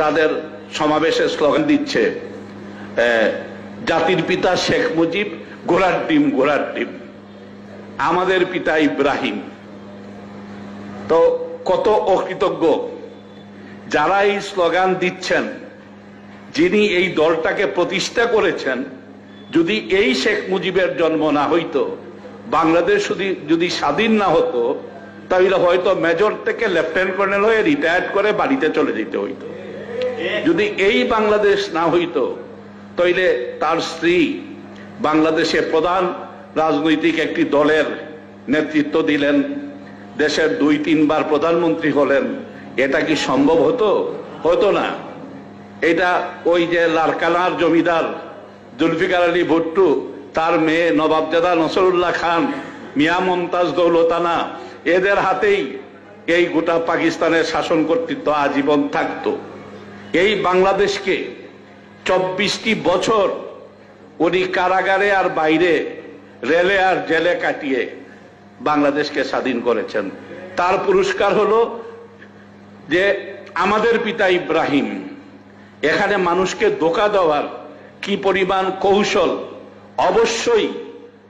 তাদের সমাবেশে স্লোগান দিচ্ছে জাতির পিতা শেখ মুজিব, ঘোড়ার ডিম ঘোড়ার ডিম। আমাদের পিতা ইব্রাহিম। তো কত অকৃতজ্ঞ। যারা এই স্লোগান দিচ্ছেন, যিনি এই দলটাকে প্রতিষ্ঠা করেছেন, যদি এই শেখ মুজিবের জন্ম না হইতো, বাংলাদেশ যদি স্বাধীন না হতো, তাহলে হয়তো মেজর থেকে লেফটেন্যান্ট কর্নেল হয়ে রিটায়ার্ড করে বাড়িতে চলে যেতে হইতো। যদি এই বাংলাদেশ না হইতো, তাইলে তার স্ত্রী বাংলাদেশে প্রধান রাজনৈতিক একটি দলের নেতৃত্ব দিলেন, দেশের দুই তিনবার প্রধানমন্ত্রী হলেন। এটা কি সম্ভব হতো? হতো না। এটা ওই যে লারকানার জমিদার জুলফিকার আলী ভুট্টু, তার মেয়ে নবাবজাদা নসরুল্লাহ খান, মিয়া মমতাজ দৌলতানা, এদের হাতেই এই গোটা পাকিস্তানের শাসন কর্তৃত্ব আজীবন থাকতো। এই বাংলাদেশকে চব্বিশটি বছর উনি কারাগারে আর বাইরে রেলে আর জেলে কাটিয়ে বাংলাদেশকে স্বাধীন করেছেন। তার পুরস্কার হলো যে আমাদের পিতা ইব্রাহিম, এখানে মানুষকে ধোকা দেওয়ার কি পরিমাণ কৌশল, অবশ্যই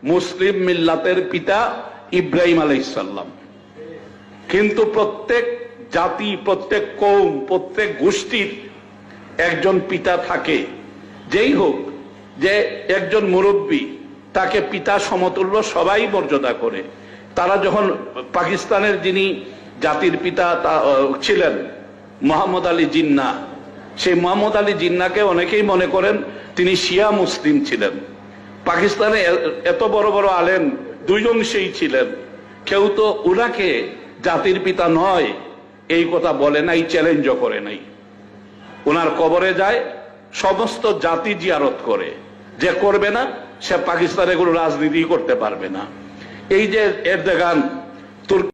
মুসলিম মিল্লাতের পিতা ইব্রাহিম আলাইসাল্লাম কিন্তু প্রত্যেক জাতি, প্রত্যেক কৌম, প্রত্যেক গোষ্ঠীর একজন পিতা থাকে। যেই হোক যে একজন মুরব্বী, তাকে পিতা সমতুল্য সবাই মর্যাদা করে। তারা যখন পাকিস্তানের যিনি জাতির পিতা ছিলেন মোহাম্মদ আলী জিন্না, সেই মোহাম্মদ আলী জিন্নাকে অনেকেই মনে করেন তিনি শিয়া মুসলিম ছিলেন। পাকিস্তানে এত বড় বড় আলেম দুইজন সেই ছিলেন। কেউ তো উনাকে জাতির পিতা নয়, এই কথা বলে নাই চ্যালেঞ্জও করে নাই। ওনার কবরে যায়, সমস্ত জাতি জিয়ারত করে। যে করবে না, সে পাকিস্তানে কোনো রাজনীতি করতে পারবে না। এই যে এর তুর্কি